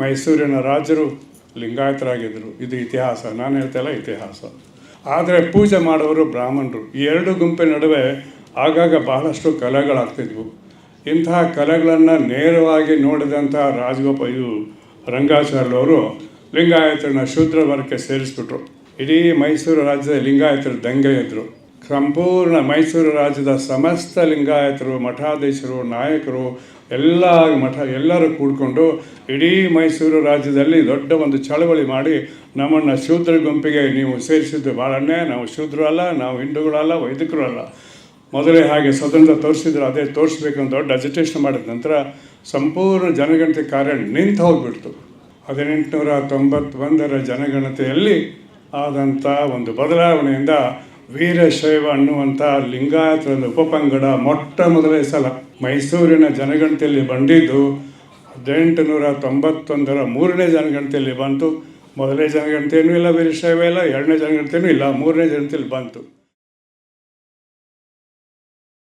ಮೈಸೂರಿನ ರಾಜರು ಲಿಂಗಾಯತರಾಗಿದ್ದರು. ಇದು ಇತಿಹಾಸ. ನಾನು ಹೇಳ್ತಾಯಿಲ್ಲ ಇತಿಹಾಸ. ಆದರೆ ಪೂಜೆ ಮಾಡೋರು ಬ್ರಾಹ್ಮಣರು. ಈ ಎರಡು ಗುಂಪಿನ ನಡುವೆ ಆಗಾಗ ಬಹಳಷ್ಟು ಕಲೆಗಳಾಗ್ತಿದ್ವು. ಇಂತಹ ಕಲೆಗಳನ್ನು ನೇರವಾಗಿ ನೋಡಿದಂಥ ರಾಜಗೋಪ, ಇದು ರಂಗಾಚಾರ್ಯವರು ಲಿಂಗಾಯತರನ್ನ ಶೂದ್ರ ವರ್ಗಕ್ಕೆ ಸೇರಿಸ್ಬಿಟ್ರು. ಇಡೀ ಮೈಸೂರು ರಾಜ್ಯದ ಲಿಂಗಾಯತರು ದಂಗೆ ಇದ್ದರು ಸಂಪೂರ್ಣ ಮೈಸೂರು ರಾಜ್ಯದ ಸಮಸ್ತ ಲಿಂಗಾಯತರು, ಮಠಾಧೀಶರು, ನಾಯಕರು, ಎಲ್ಲ ಮಠ, ಎಲ್ಲರೂ ಕೂಡ್ಕೊಂಡು ಇಡೀ ಮೈಸೂರು ರಾಜ್ಯದಲ್ಲಿ ದೊಡ್ಡ ಒಂದು ಚಳವಳಿ ಮಾಡಿ ನಮ್ಮನ್ನು ಶೂದ್ರ ಗುಂಪಿಗೆ ನೀವು ಸೇರಿಸಿದ್ದು ಭಾಳನ್ನೇ ನಾವು ಶೂದ್ರ ಅಲ್ಲ, ನಾವು ಹಿಂದೂಗಳಲ್ಲ ವೈದಿಕರು ಅಲ್ಲ. ಮೊದಲೇ ಹಾಗೆ ಸ್ವತಂತ್ರ ತೋರಿಸಿದ್ರು, ಅದೇ ತೋರಿಸ್ಬೇಕು ಅಂತ ದೊಡ್ಡ ಅಜಿಟೇಷನ್ ಮಾಡಿದ ನಂತರ ಸಂಪೂರ್ಣ ಜನಗಣತಿ ಕಾರ್ಯ ನಿಂತು ಹೋಗ್ಬಿಡ್ತು. ಹದಿನೆಂಟುನೂರ ತೊಂಬತ್ತೊಂದರ ಜನಗಣತಿಯಲ್ಲಿ ಆದಂಥ ಒಂದು ಬದಲಾವಣೆಯಿಂದ ವೀರಶೈವ ಅನ್ನುವಂಥ ಲಿಂಗಾಯತದ ಉಪಪಂಗಡ ಮೊಟ್ಟ ಮೊದಲೇ ಸಲ ಮೈಸೂರಿನ ಜನಗಣತಿಯಲ್ಲಿ ಬಂದಿದ್ದು ಹದಿನೆಂಟು ನೂರ ತೊಂಬತ್ತೊಂದರ ಮೂರನೇ ಜನಗಣತಿಯಲ್ಲಿ ಬಂತು. ಮೊದಲನೇ ಜನಗಣತಿಯೂ ಇಲ್ಲ, ವೀರಶೈವ ಇಲ್ಲ, ಎರಡನೇ ಜನಗಣತಿಯೂ ಇಲ್ಲ, ಮೂರನೇ ಜನಗಣತಿಯಲ್ಲಿ ಬಂತು.